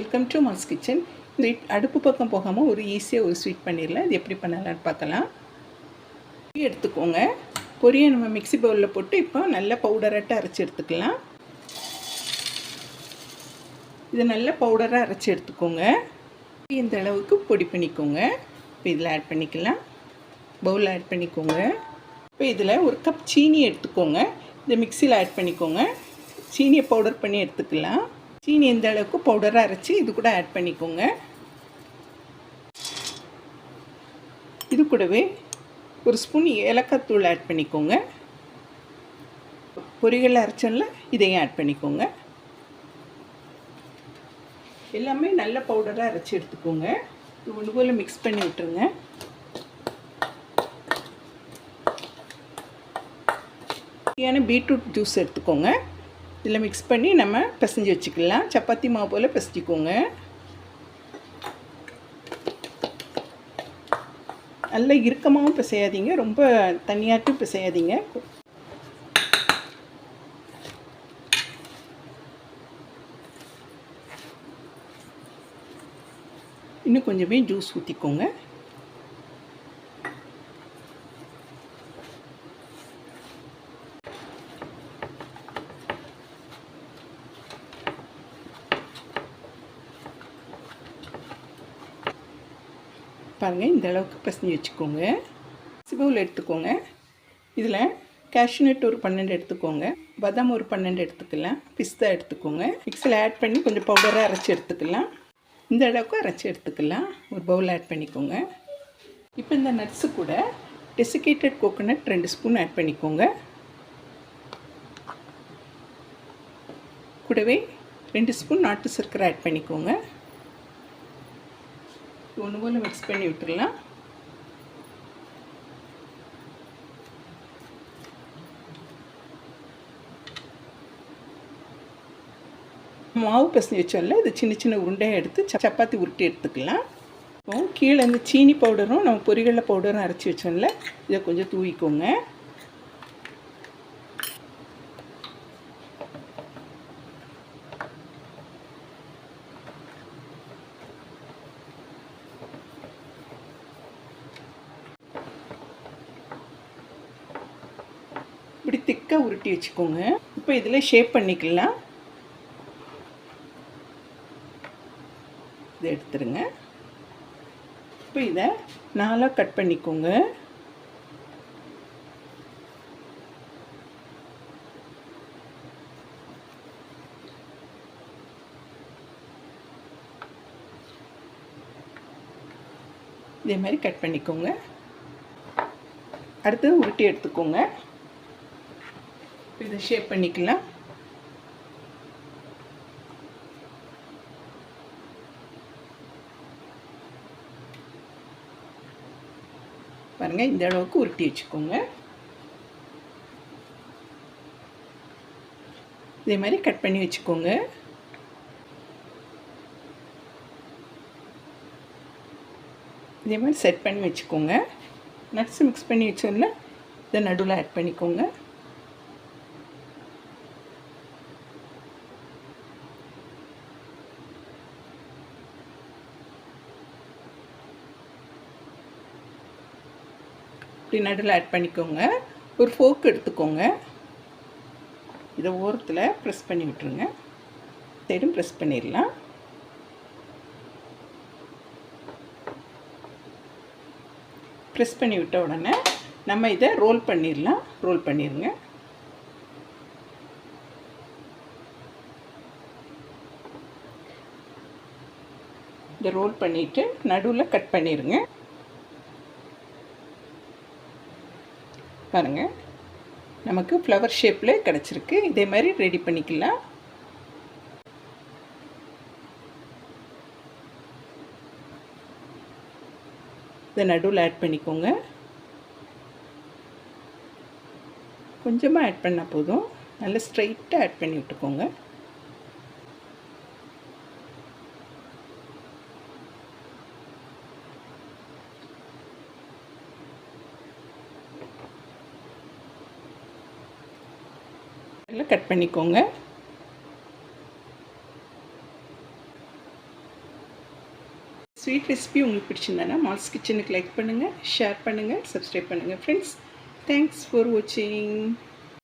Welcome to mass kitchen. இந்த அடுப்பு பக்கம் போகாமல் ஒரு ஈஸியாக ஒரு ஸ்வீட் பண்ணிடலாம். இது எப்படி பண்ணலான்னு பார்க்கலாம். பொரி எடுத்துக்கோங்க. பொரியை நம்ம மிக்ஸி பவுலில் போட்டு இப்போ நல்லா பவுடராட்டாக அரைச்சி எடுத்துக்கலாம். இது நல்ல பவுடராக அரைச்சி எடுத்துக்கோங்க. இந்த அளவுக்கு பொடி பண்ணிக்கோங்க. இப்போ இதில் ஆட் பண்ணிக்கலாம். பவுலில் ஆட் பண்ணிக்கோங்க. இப்போ இதில் ஒரு கப் சீனி எடுத்துக்கோங்க. இந்த மிக்சியில் ஆட் பண்ணிக்கோங்க. சீனியை பவுடர் பண்ணி எடுத்துக்கலாம். சீனி எந்த அளவுக்கு பவுடராக அரைச்சி இது கூட ஆட் பண்ணிக்கோங்க. இது கூடவே ஒரு ஸ்பூன் ஏலக்காய் தூள் ஆட் பண்ணிக்கோங்க. பொரிகள் அரைச்சோம்ல இதையும் ஆட் பண்ணிக்கோங்க. எல்லாமே நல்ல பவுடராக அரைச்சி எடுத்துக்கோங்க. இது ஒன்று போல் மிக்ஸ் பண்ணி விட்டுருங்க. ஏன்னா பீட்ரூட் ஜூஸ் எடுத்துக்கோங்க. இதில் மிக்ஸ் பண்ணி நம்ம பிசைஞ்சு வச்சுக்கலாம். சப்பாத்தி மாவு போல் பிசைச்சிக்கோங்க நல்லா இறுக்கமாகவும் பிசையாதீங்க. ரொம்ப தனியாட்டும் பிசையாதீங்க. இன்னும் கொஞ்சமே ஜூஸ் ஊற்றிக்கோங்க பாருங்கள் இந்த அளவுக்கு பசஞ்சு வச்சுக்கோங்க. சிபவுல் எடுத்துக்கோங்க. இதில் கேஷ்யூநட் ஒரு பன்னெண்டு எடுத்துக்கோங்க. பாதாம் ஒரு பன்னெண்டு எடுத்துக்கலாம். பிஸ்தா எடுத்துக்கோங்க. மிக்ஸில் ஆட் பண்ணி கொஞ்சம் பவுடராக அரைச்சி எடுத்துக்கலாம். இந்த அளவுக்கு அரைச்சி எடுத்துக்கலாம். ஒரு பவுல் ஆட் பண்ணிக்கோங்க. இப்போ இந்த நட்ஸு கூட டெசிகேட்டட் கோகோனட் ரெண்டு ஸ்பூன் ஆட் பண்ணிக்கோங்க. கூடவே ரெண்டு ஸ்பூன் நாட்டு சர்க்கரை ஆட் பண்ணிக்கோங்க. ஒன்று போல் மிக்ஸ் பண்ணி விட்டுடலாம் மாவு பசங்க வச்சோம்ல இது சின்ன சின்ன உருண்டையாக எடுத்து சப்பாத்தி உருட்டி எடுத்துக்கலாம். இப்போ கீழே இந்த சீனி பவுடரும் நம்ம பொரிகடலை பவுடரும் அரைச்சி வச்சோம்ல இதை கொஞ்சம் தூவிக்கோங்க. இப்படி திக்காக உருட்டி வச்சுக்கோங்க. இப்போ இதில் ஷேப் பண்ணிக்கலாம். இதை எடுத்துருங்க. இப்போ இதை நாலாக கட் பண்ணிக்கோங்க. இதே மாதிரி கட் பண்ணிக்கோங்க. அடுத்து உருட்டி எடுத்துக்கோங்க. இதை ஷேப் பண்ணிக்கலாம். பாருங்கள் இந்த அளவுக்கு உருட்டி வச்சுக்கோங்க. இதே மாதிரி கட் பண்ணி வச்சுக்கோங்க. இதே மாதிரி செட் பண்ணி வச்சுக்கோங்க. நட்ஸ் மிக்ஸ் பண்ணி வச்சோம்ல இதை நடுவில் ஆட் பண்ணிக்கோங்க. இப்படி நடுவில் ஆட் பண்ணிக்கோங்க. ஒரு ஃபோக் எடுத்துக்கோங்க. இதை ஓரத்தில் ப்ரெஸ் பண்ணி விட்டுருங்க. சைடும் ப்ரெஸ் பண்ணிடலாம் ப்ரெஸ் பண்ணி விட்ட உடனே நம்ம இதை ரோல் பண்ணிடலாம் ரோல் பண்ணிடுங்க இதை ரோல் பண்ணிவிட்டு நடுவில் கட் பண்ணிடுங்க பாருங்கள் நமக்கு ஃப்ளவர் ஷேப்பில் கிடச்சிருக்கு. இதே மாதிரி ரெடி பண்ணிக்கலாம். இதை நடுவில் ஆட் பண்ணிக்கோங்க. கொஞ்சமாக ஆட் பண்ணால் போதும். நல்லா ஸ்ட்ரைட்டாக ஆட் பண்ணி விட்டுக்கோங்க. எல்லாம் கட் பண்ணிக்கோங்க. ஸ்வீட் ரெசிபி உங்களுக்கு பிடிச்சிருந்தானா மால்ஸ் கிச்சனுக்கு லைக் பண்ணுங்கள் ஷேர் பண்ணுங்கள் சப்ஸ்கிரைப் பண்ணுங்கள் ஃப்ரெண்ட்ஸ் தேங்க்ஸ் ஃபார் வாட்சிங்